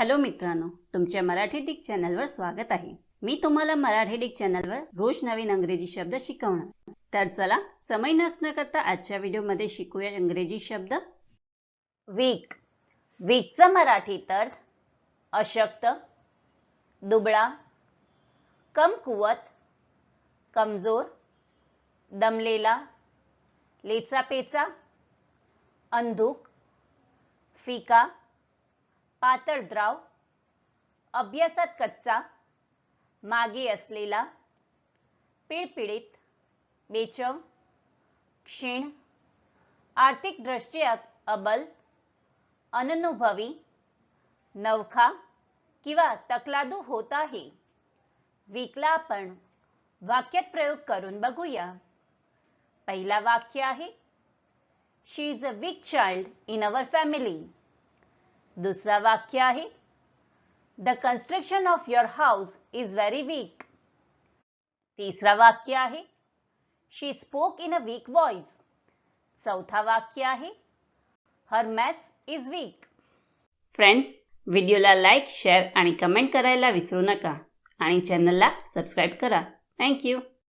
Hello मित्रांनो तुमच्या Marathi Dick चॅनलवर स्वागत आहे. मी तुम्हाला मराठी डिक चॅनलवर रोज नवीन अंग्रेजी शब्द शिकवणार. तर चला समय नसणं करता आजच्या व्हिडिओमध्ये शिकूया इंग्रजी शब्द. वीक. वीकचा मराठी अर्थ अशक्त दुबळा कमकुवत कमजोर दमलेला लेचापेचा अंधुक फिका पातळ द्राव अभ्यासात कच्चा मागे असलेला पिळपिळीत बेचव क्षीण आर्थिक दृष्ट्या अबल अननुभवी नवखा किंवा तकलादू होत आहे. विकला आपण वाक्यात प्रयोग करून बघूया. पहिला वाक्य आहे she is a weak child in our family दुसरा वाक्य आहे the construction of your house is very weak तिसरा वाक्य आहे she spoke in a weak voice चौथा वाक्य आहे her maths is weak friends व्हिडिओला लाईक शेअर आणि कमेंट करायला विसरू नका आणि चॅनलला सबस्क्राईब करा. थँक्यू